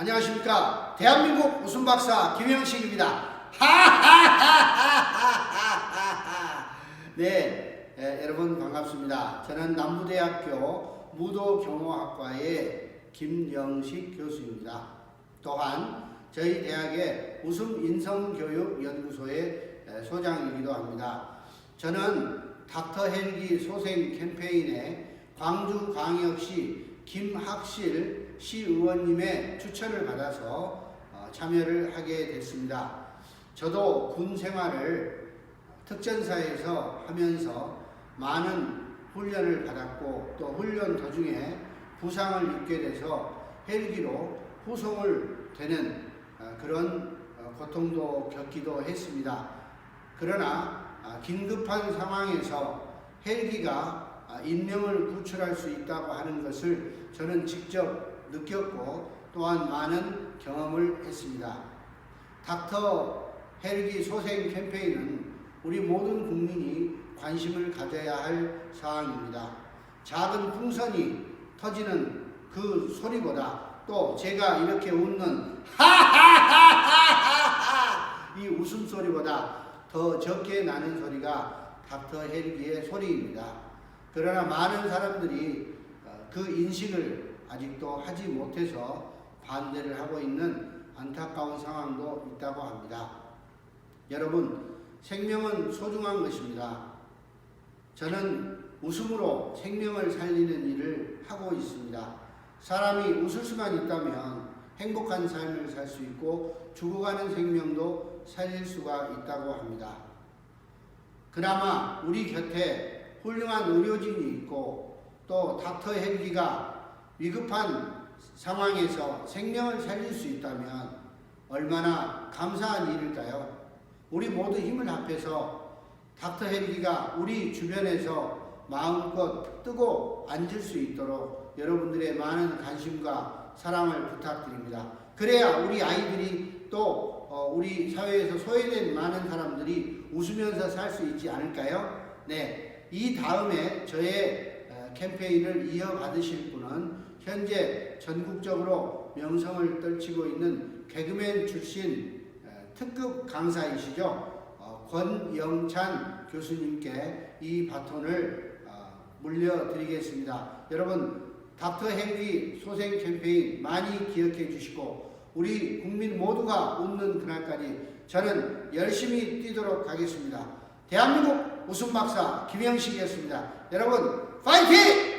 안녕하십니까. 대한민국 웃음 박사 김영식입니다. 네, 에, 여러분 반갑습니다. 저는 남부대학교 무도경호학과의 김영식 교수입니다. 또한 저희 대학의 웃음 인성교육연구소의 에, 소장이기도 합니다. 저는 닥터 헬기 소생 캠페인에 광주광역시 김학실 시의원님의 추천을 받아서 어, 참여를 하게 됐습니다. 저도 군 생활을 특전사에서 하면서 많은 훈련을 받았고 또 훈련 도중에 부상을 입게 돼서 헬기로 후송을 되는 어, 그런 어, 고통도 겪기도 했습니다. 그러나 아, 긴급한 상황에서 헬기가 아, 인명을 구출할 수 있다고 하는 것을 저는 직접 느꼈고 또한 많은 경험을 했습니다. 닥터 헬기 소생 캠페인은 우리 모든 국민이 관심을 가져야 할 사항입니다. 작은 풍선이 터지는 그 소리보다 또 제가 이렇게 웃는 하하하하하하 이 웃음소리보다 더 적게 나는 소리가 닥터 헬기의 소리입니다. 그러나 많은 사람들이 어, 그 인식을 아직도 하지 못해서 반대를 하고 있는 안타까운 상황도 있다고 합니다. 여러분, 생명은 소중한 것입니다. 저는 웃음으로 생명을 살리는 일을 하고 있습니다. 사람이 웃을 수만 있다면 행복한 삶을 살 수 있고 죽어가는 생명도 살릴 수가 있다고 합니다. 그나마 우리 곁에 훌륭한 의료진이 있고 또 닥터 헬기가 위급한 상황에서 생명을 살릴 수 있다면 얼마나 감사한 일일까요? 우리 모두 힘을 합해서 닥터 헬기가 우리 주변에서 마음껏 뜨고 앉을 수 있도록 여러분들의 많은 관심과 사랑을 부탁드립니다. 그래야 우리 아이들이 또 어, 우리 사회에서 소외된 많은 사람들이 웃으면서 살 수 있지 않을까요? 네. 이 다음에 저의 어, 캠페인을 이어받으실 분은 현재 전국적으로 명성을 떨치고 있는 개그맨 출신 어, 특급 강사이시죠. 어, 권영찬 교수님께 이 바톤을 어, 물려드리겠습니다. 여러분, 닥터 헬기 소생 캠페인 많이 기억해 주시고 우리 국민 모두가 웃는 그날까지 저는 열심히 뛰도록 하겠습니다. 대한민국 웃음 박사 김영식이었습니다. 여러분, 파이팅!